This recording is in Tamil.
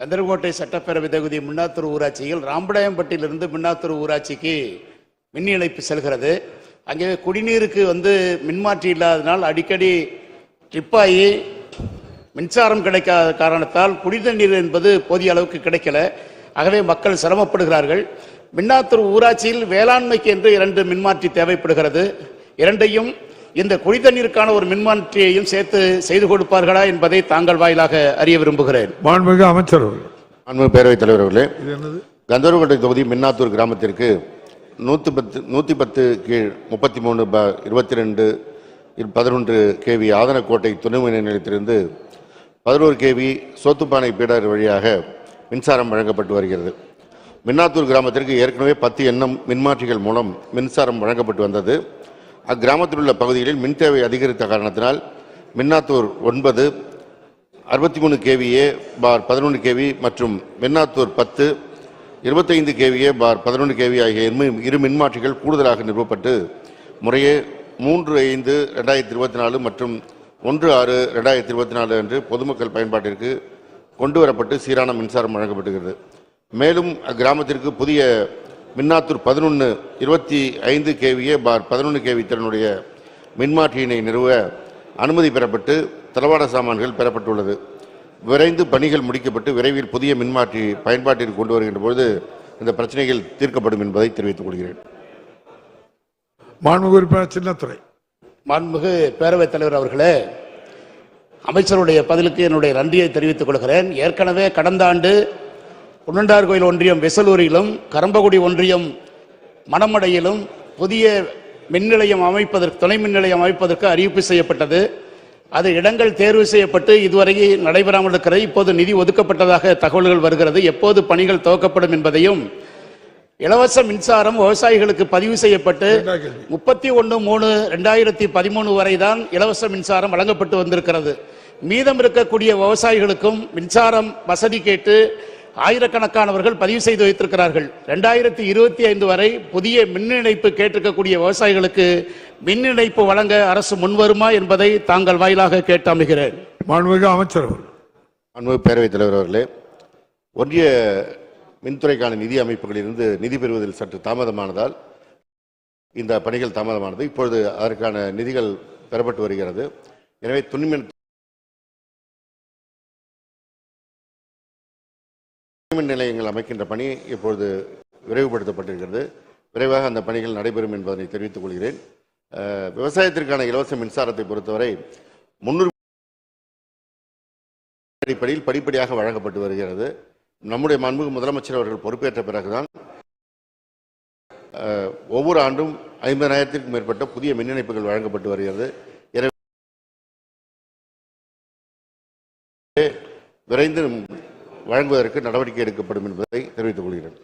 கந்தர்கோட்டை சட்டப்பேரவை தொகுதி மின்னாத்தூர் ஊராட்சியில் ராம்படாயம்பட்டியிலிருந்து மின்னாத்தூர் ஊராட்சிக்கு மின் இணைப்பு செல்கிறது. அங்கே குடிநீருக்கு வந்து மின்மாற்றி இல்லாதனால் அடிக்கடி ட்ரிப்பாகி மின்சாரம் கிடைக்காத காரணத்தால் குடிநீர் என்பது போதிய அளவுக்கு கிடைக்கல. ஆகவே மக்கள் சிரமப்படுகிறார்கள். மின்னாத்தூர் ஊராட்சியில் வேளாண்மைக்கு என்று இரண்டு மின்மாற்றி தேவைப்படுகிறது. இரண்டையும் இந்த குடிதண்ணீருக்கான ஒரு மின்மாற்றியையும் சேர்த்து செய்து கொடுப்பார்களா என்பதை தாங்கள் வாயிலாக அறிய விரும்புகிறேன். மாண்புமிகு அமைச்சர் அவர்கள். அன்பு பேரவைத் தலைவர் அவர்களே இது என்னது? கந்தர்வக்கோட்டை தொகுதி மின்னாத்தூர் கிராமத்திற்கு நூற்றி பத்து நூற்றி பத்து கீழ் முப்பத்தி மூணு ப இருபத்தி ரெண்டு பதினொன்று கேவி ஆதனக்கோட்டை துணை மின் நிலையத்திலிருந்து பதினோரு கேவி சோத்துப்பானை பீடர் வழியாக மின்சாரம் வழங்கப்பட்டு வருகிறது. மின்னாத்தூர் கிராமத்திற்கு ஏற்கனவே பத்து எண்ணம் மின்மாற்றிகள் மூலம் மின்சாரம் வழங்கப்பட்டு வந்தது. அக்கிராமத்தில் உள்ள பகுதிகளில் மின் தேவை அதிகரித்த காரணத்தினால் மின்னாத்தூர் ஒன்பது அறுபத்தி மூணு கேவிஏ பார் பதினொன்று கேவி மற்றும் மின்னாத்தூர் பத்து இருபத்தைந்து கேவிஏ பார் பதினொன்று கேவி ஆகிய இரு- இரு மின்மாற்றிகள் கூடுதலாக நிறுவப்பட்டு முறையே மூன்று ஐந்து ரெண்டாயிரத்தி இருபத்தி நாலு மற்றும் ஒன்று ஆறு ரெண்டாயிரத்தி இருபத்தி நாலு அன்று பொதுமக்கள் பயன்பாட்டிற்கு கொண்டு வரப்பட்டு சீரான மின்சாரம் வழங்கப்படுகிறது மேலும் அக்கிராமத்திற்கு புதிய மின்னாத்தூர் பதினொன்று இருபத்தி ஐந்து கேவிஏ பார் பதினொன்று கேவி திறனுடைய மின்மாற்றியினை நிறுவ அனுமதி பெறப்பட்டு தளவாட சாமான்கள் பெறப்பட்டுள்ளது. விரைந்து பணிகள் முடிக்கப்பட்டு விரைவில் புதிய மின்மாற்றி பயன்பாட்டிற்கு கொண்டு வருகின்ற பொழுது இந்த பிரச்சனைகள் தீர்க்கப்படும் என்பதை தெரிவித்துக் கொள்கிறேன். மாண்புமிகு உறுப்பினர் சின்னத்துறை. மாண்புமிகு பேரவைத் தலைவர் அவர்களே அமைச்சருடைய பதிலுக்கு என்னுடைய நன்றியை தெரிவித்துக் கொள்கிறேன். ஏற்கனவே கடந்த ஆண்டு குன்னண்டார் கோயில் ஒன்றியம் வெசலூரிலும் கரம்பகுடி ஒன்றியம் மணமடையிலும் புதிய மின் நிலையம் அமைப்பதற்கு துணை மின் நிலையம் அமைப்பதற்கு அறிவிப்பு செய்யப்பட்டது. அது இடங்கள் தேர்வு செய்யப்பட்டு இதுவரை நடைபெறாமல் இருக்கிறது. இப்போது நிதி ஒதுக்கப்பட்டதாக தகவல்கள் வருகிறது. எப்போது பணிகள் துவக்கப்படும் என்பதையும் இலவச மின்சாரம் விவசாயிகளுக்கு பதிவு செய்யப்பட்டு முப்பத்தி ஒன்று மூணு ரெண்டாயிரத்தி பதிமூணு வரை தான் இலவச மின்சாரம் வழங்கப்பட்டு வந்திருக்கிறது. மீதம் இருக்கக்கூடிய விவசாயிகளுக்கும் மின்சாரம் வசதி கேட்டு ஆயிரக்கணக்கானவர்கள் பதிவு செய்து வைத்திருக்கிறார்கள். ரெண்டாயிரத்தி இருபத்தி ஐந்து வரை புதிய மின் இணைப்பு கேட்டிருக்கக்கூடிய விவசாயிகளுக்கு மின் இணைப்பு வழங்க அரசு முன்வருமா என்பதை தாங்கள் வாயிலாக கேட்டு அமைகிறேன் மாண்புமிகு அமைச்சர் அவர்கள். அன்பு பேரவைத் தலைவர் அவர்களே ஒன்றிய மின்துறைக்கான நிதி அமைப்புகளிலிருந்து நிதி பெறுவதில் சற்று தாமதமானதால் இந்த பணிகள் தாமதமானது. இப்பொழுது அதற்கான நிதிகள் பெறப்பட்டு வருகிறது. எனவே துணிமின் மின் நிலையங்கள் அமைக்கின்ற பணி இப்பொழுது விரைவுபடுத்தப்பட்டிருக்கிறது. விரைவாக அந்த பணிகள் நடைபெறும் என்பதனை தெரிவித்துக் கொள்கிறேன். விவசாயத்திற்கான இலவச மின்சாரத்தை பொறுத்தவரை முன்னுரிமை அடிப்படையில் படிப்படியாக வழங்கப்பட்டு வருகிறது. நம்முடைய மன்முக முதலமைச்சர் அவர்கள் பொறுப்பேற்ற பிறகுதான் ஒவ்வொரு ஆண்டும் ஐம்பதாயிரத்திற்கும் மேற்பட்ட புதிய மின் இணைப்புகள் வழங்கப்பட்டு வருகிறது. எனவே விரைந்து வழங்குவதற்கு நடவடிக்கை எடுக்கப்படும் என்பதை தெரிவித்துக் கொள்கிறேன்.